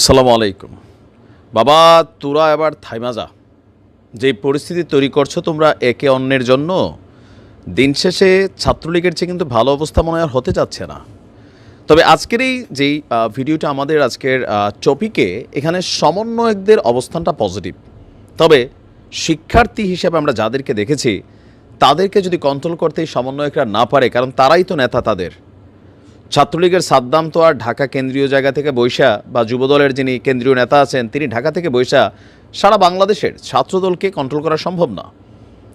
সালাম আলাইকুম। বাবা, তোরা এবার থাইমাজা যে। পরিস্থিতি তৈরি করছ তোমরা একে অন্যের জন্য, দিন শেষে ছাত্রলীগের চেয়ে কিন্তু ভালো অবস্থা মনে আর হতে যাচ্ছে না। তবে আজকের এই যেই ভিডিওটা আমাদের আজকের টপিকে, এখানে সমন্বয়কদের অবস্থানটা পজিটিভ তবে শিক্ষার্থী হিসেবে আমরা যাদেরকে দেখেছি, তাদেরকে যদি কন্ট্রোল করতে সমন্বয়করা না পারে, কারণ তারাই তো নেতা তাদের ছাত্রলীগের সাদ্দাম তো আর ঢাকা কেন্দ্রীয় জায়গা থেকে বৈশা বা যুবদলের যিনি কেন্দ্রীয় নেতা আছেন, তিনি ঢাকা থেকে বৈশা, সারা বাংলাদেশের ছাত্রদলকে কন্ট্রোল করা সম্ভব না।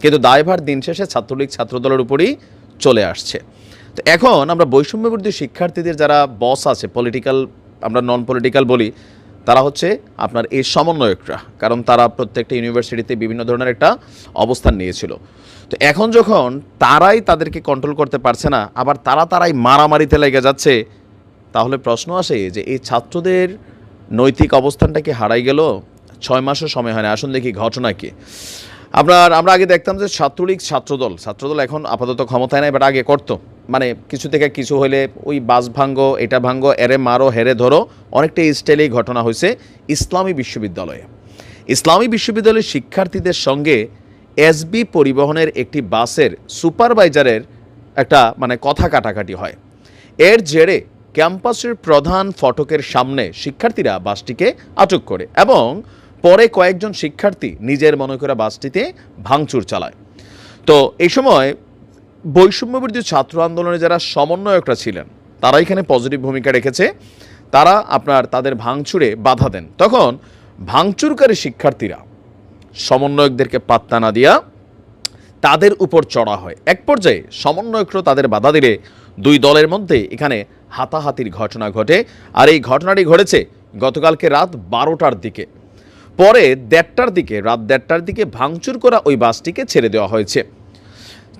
কিন্তু দায়ভার দিন শেষে ছাত্রলীগ ছাত্রদলের উপরই চলে আসছে। তো এখন আমরা বৈষম্যবর্তী শিক্ষার্থীদের যারা বস আছে পলিটিক্যাল আমরা নন পলিটিক্যাল বলি, তারা হচ্ছে আপনার এই সমন্বয়করা। কারণ তারা প্রত্যেকটা ইউনিভার্সিটিতে বিভিন্ন ধরনের একটা অবস্থান নিয়েছিল। তো এখন যখন তারাই তাদেরকে কন্ট্রোল করতে পারছে না, আবার তারা তারাই মারামারিতে লেগে যাচ্ছে, তাহলে প্রশ্ন আসে যে এই ছাত্রদের নৈতিক অবস্থানটা কি হারাই গেল? ছয় মাসও সময় হয় না। আসুন দেখি ঘটনা কি। আপনার, আমরা আগে দেখতাম যে ছাত্রলীগ, ছাত্রদল ছাত্রদল এখন আপাতত ক্ষমতায় নাই বাট আগে করতো। মানে কিছু থেকে কিছু হলে ওই বাস ভাঙ্গ, এটা ভাঙ্গ, এরে মারো, হেরে ধরো, অনেকটা স্টাইলেই ঘটনা হয়েছে ইসলামী বিশ্ববিদ্যালয়ে। ইসলামী বিশ্ববিদ্যালয়ের শিক্ষার্থীদের সঙ্গে এসবি পরিবহনের একটি বাসের সুপারভাইজারের একটা মানে কথা কাটাকাটি হয়। এর জেরে ক্যাম্পাসের প্রধান ফটকের সামনে শিক্ষার্থীরা বাসটিকে আটক করে এবং পরে কয়েকজন শিক্ষার্থী নিজের মনে করে বাসটিতে ভাঙচুর চালায়। তো এই সময় বৈষম্যবিরোধী ছাত্র আন্দোলনে যারা সমন্বয়করা ছিলেন, তারা এখানে পজিটিভ ভূমিকা রেখেছে। তারা আপনার তাদের ভাঙচুরে বাধা দেন। তখন ভাঙচুরকারী শিক্ষার্থীরা সমন্বয়কদেরকে পাত্তা না দিয়া তাদের উপর চড়া হয়। এক পর্যায়ে সমন্বয়করা তাদের বাধা দিলে দুই দলের মধ্যে এখানে হাতাহাতির ঘটনা ঘটে আর এই ঘটনাটি ঘটেছে গতকালকে রাত বারোটার দিকে। পরে দেড়টার দিকে, রাত দেড়টার দিকে ভাঙচুর করা ওই বাসটিকে ছেড়ে দেওয়া হয়েছে।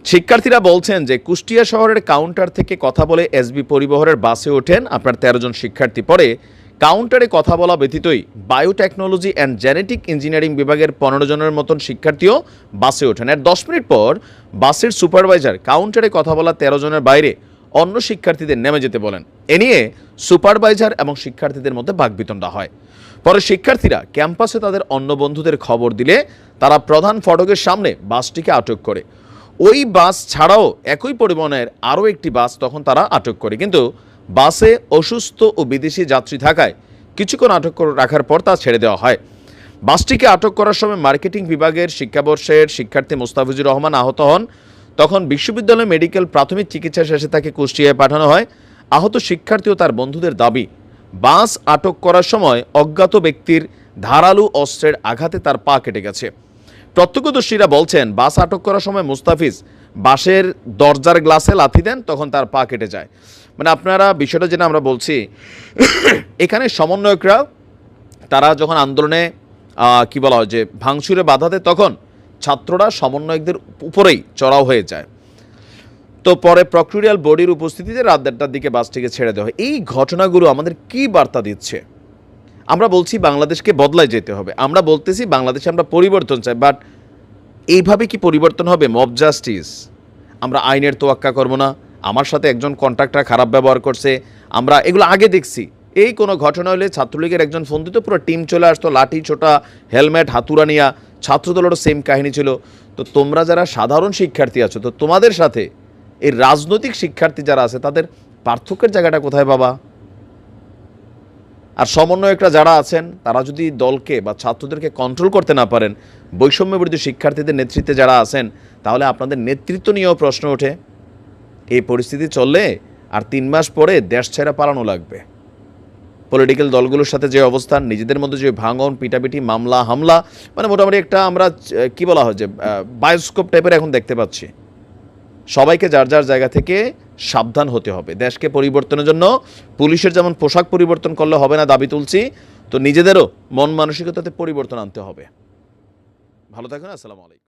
শিক্ষার্থীরা বলছেন যে কুষ্টিয়া শহরের কাউন্টার থেকে কথা বলে এসবি পরিবহনের বাসে ওঠেন। আপনার তেরো জন শিক্ষার্থী পরে কাউন্টারে কথা বলা ব্যতীতই বায়োটেকনোলজি অ্যান্ড জেনেটিক ইঞ্জিনিয়ারিং বিভাগের পনেরো জনের মতন শিক্ষার্থীও বাসে ওঠেন। আর দশ মিনিট পর বাসের সুপারভাইজার কাউন্টারে কথা বলা তেরো জনের বাইরে অন্য শিক্ষার্থীদের নেমে যেতে বলেন। এ নিয়ে সুপারভাইজার এবং শিক্ষার্থীদের মধ্যে বাকবিতণ্ডা হয়। পরে শিক্ষার্থীরা ক্যাম্পাসে তাদের অন্য বন্ধুদের খবর দিলে তারা প্রধান ফটকের সামনে বাসটিকে আটক করে। ওই বাস ছাড়াও একই পরিবহনের আরও একটি বাস তখন তারা আটক করে। কিন্তু বাসে অসুস্থ ও বিদেশি যাত্রী থাকায় কিছুক্ষণ আটক রাখার পর তা ছেড়ে দেওয়া হয়। বাসটিকে আটক করার সময় মার্কেটিং বিভাগের শিক্ষাবর্ষের শিক্ষার্থী মোস্তাফিজুর রহমান আহত হন। তখন বিশ্ববিদ্যালয় মেডিকেল প্রাথমিক চিকিৎসা শেষে তাকে কুষ্টিয়ায় পাঠানো হয়। আহত শিক্ষার্থী ও তার বন্ধুদের দাবি, বাস আটক করার সময় অজ্ঞাত ব্যক্তির ধারালো অস্ত্রের আঘাতে তার পা কেটে গেছে। প্রত্যক্ষদর্শীরা বলছেন, বাস আটক করার সময় মুস্তাফিজ বাসের দরজার গ্লাসে লাথি দেন, তখন তার পা কেটে যায়। মানে আপনারা বিষয়টা যেটা আমরা বলছি, এখানে সমন্বয়করা, তারা যখন আন্দোলনে কি বলা হয় যে ভাঙচুরে বাধা দেয়, তখন ছাত্ররা সমন্বয়কদের উপরেই চড়াও হয়ে যায়। তো পরে প্রক্রিয়াল বডির উপস্থিতিতে রাত দেড়টার দিকে বাসটিকে ছেড়ে দেওয়া হয়। এই ঘটনাগুলো আমাদের কি বার্তা দিচ্ছে? আমরা বলছি বাংলাদেশকে বদলায় যেতে হবে। আমরা বলতেছি বাংলাদেশে আমরা পরিবর্তন চাই, বাট এইভাবে কি পরিবর্তন হবে? মব জাস্টিস আমরা আইনের তোয়াক্কা করব না। আমার সাথে একজন কন্ট্রাক্টর খারাপ ব্যবহার করছে, আমরা এগুলো আগে দেখছি। এই কোনো ঘটনা হলে ছাত্রলীগের একজন ফোন দিত, পুরো টিম চলে আসতো, লাঠি, ছোটা হেলমেট হাতুড়া নিয়া ছাত্রদলেরও সেম কাহিনী ছিল। তো তোমরা যারা সাধারণ শিক্ষার্থী আছো, তো তোমাদের সাথে এই রাজনৈতিক শিক্ষার্থী যারা আছে, তাদের পার্থক্যের জায়গাটা কোথায় বাবা? আর সমন্বয়করা যারা আছেন, তারা যদি দলকে বা ছাত্রদেরকে কন্ট্রোল করতে না পারেন বৈষম্য বিরোধী শিক্ষার্থীদের নেতৃত্বে যারা আছেন, তাহলে আপনাদের নেতৃত্ব নিয়েও প্রশ্ন ওঠে। এই পরিস্থিতি চললে আর তিন মাস পরে দেশ ছেড়ে পালানো লাগবে। পলিটিক্যাল দলগুলোর সাথে যে অবস্থান, নিজেদের মধ্যে যে ভাঙন, পিটাপিটি, মামলা, হামলা মানে মোটামুটি একটা আমরা কি বলা হয় যে বায়োস্কোপ টাইপের এখন দেখতে পাচ্ছি। সবাইকে যার যার জায়গা থেকে সাবধান হতে হবে। দেশকে পরিবর্তনের জন্য পুলিশের যেমন পোশাক পরিবর্তন করলে হবে না, দাবি তুলছি, তো নিজেদেরও মন মানসিকতাতে পরিবর্তন আনতে হবে। ভালো থাকুন, আসসালামু আলাইকুম।